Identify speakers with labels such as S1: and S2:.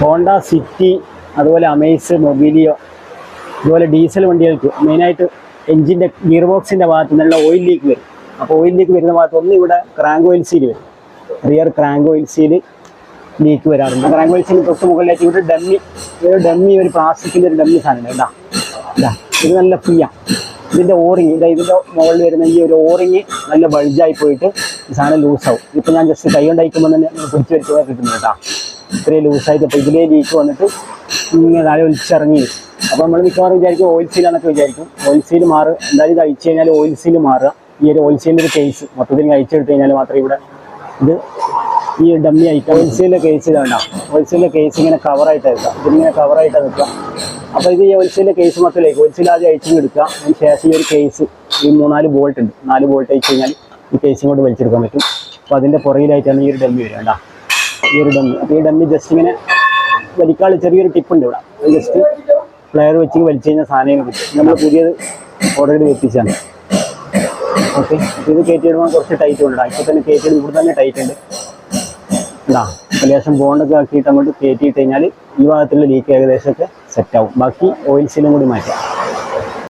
S1: Honda City അതുപോലെ Amaze Mobilio അതുപോലെ diesel വണ്ടികൾക്ക് മെയിനായിട്ട് എഞ്ചിന്റെ ഗിയർ ബോക്സിന്റെ ഭാഗത്ത് നിന്നുള്ള ഓയിൽ ലീക്ക് വരും. അപ്പോൾ ഓയിൽ ലീക്ക് വരുന്ന ഭാഗത്ത് ഒന്ന് ഇവിടെ ക്രാങ്ക് ഓയിൽ സീൽ വരും. Rear crank oil seal leak വരാറുണ്ട്. ക്രാങ്ക് ഓയിൽ സീൽ തൊട്ട് മുകളിലേക്ക് ഇവിടെ ഡമ്മി ഒരു ഡമ്മി ഒരു പ്ലാസ്റ്റിക്കിന്റെ ഒരു ഡമ്മി സാധനം ഇതാ ഇതാ നല്ല ഫ്രീയാണ് ഇതിന്റെ ഓറിങ് ഇതാ ഇതിന്റെ മുകളിൽ വരുന്ന ഈ ഒരു ഓറിങ് നല്ല ബൾജായി പോയിട്ട് ഈ സാധനം ലൂസാവും ഇപ്പം ഞാൻ ജസ്റ്റ് കൈ കൊണ്ടായിക്കുമ്പോൾ തന്നെ പിടിച്ചു വരുത്തുക വെച്ചാൽ കിട്ടുന്നു കേട്ടോ. ഇത്രയും ലൂസായിട്ട് അപ്പോൾ ഇതിലേ ലീക്ക് വന്നിട്ട് ഇങ്ങനെ താഴെ ഒലിച്ചിറങ്ങി. അപ്പോൾ നമ്മൾ മിക്കവാറും വിചാരിക്കും ഓയിൽ സീലാണെന്നൊക്കെ വിചാരിക്കും. ഓയിൽ സീൽ മാറുക. എന്തായാലും ഇത് അയച്ചു കഴിഞ്ഞാൽ ഓയിൽ സീൽ മാറുക. ഈ ഒരു ഓയിൽ സീലിന്റെ ഒരു കേസ് മൊത്തത്തിൽ അയച്ചെടുത്ത് കഴിഞ്ഞാൽ മാത്രമേ ഇവിടെ ഇത് ഈ ഡമ്മി അയക്കുക ഓയിൽ സീലിന്റെ കേസ് ഇതാണ്ട ഓയിൽ സീലിന്റെ കേസ് ഇങ്ങനെ കവറായിട്ട് വെക്കുക ഇതിങ്ങനെ കവറായിട്ട് നിൽക്കുക. അപ്പോൾ ഇത് ഈ ഓയിൽ സീലിന്റെ കേസ് മൊത്തത്തിലേക്ക് ഓയിൽ സീൽ ആദ്യം അയച്ചു എടുക്കുക. അതിന് ശേഷം ഈ ഒരു കേസ് ഈ മൂന്നാൽ ബോൾട്ട് ഉണ്ട്. നാല് ബോൾട്ട് അയച്ചു കഴിഞ്ഞാൽ ഈ കേസ് ഇങ്ങോട്ട് വലിച്ചെടുക്കാൻ പറ്റും. അപ്പോൾ അതിന്റെ പുറകിലായിട്ടാണ് ഈ ഒരു ഡമ്മി വരിക കണ്ടാ? ഈ ഒരു ഡമ്മി അപ്പോൾ ഈ ഡമ്മി ജസ്റ്റ് ഇങ്ങനെ വലിക്കാൾ ചെറിയൊരു ടിപ്പ് ഉണ്ട് ഇവിടെ. ജസ്റ്റ് പ്ലെയർ വെച്ച് വലിച്ചു കഴിഞ്ഞാൽ സാധനം കിട്ടും. നമ്മൾ പുതിയത് ഓർഡർ ചെയ്ത് വെപ്പിച്ചാണ് ഓക്കെ ഇത് കയറ്റിയിടുമ്പോൾ കുറച്ച് ടൈറ്റ് ഉണ്ട്. ഇപ്പോൾ തന്നെ കയറ്റിയത് ഇവിടെ തന്നെ ടൈറ്റ് ഉണ്ട്. ഉണ്ടാ ലേശം ബോണ്ടൊക്കെ ആക്കിയിട്ട് അങ്ങോട്ട് കയറ്റിയിട്ട് കഴിഞ്ഞാൽ ഈ ഭാഗത്തുള്ള ലീക്ക് ഏകദേശമൊക്കെ സെറ്റ് ആവും. ബാക്കി ഓയിൽ സീലും കൂടി മാറ്റാം.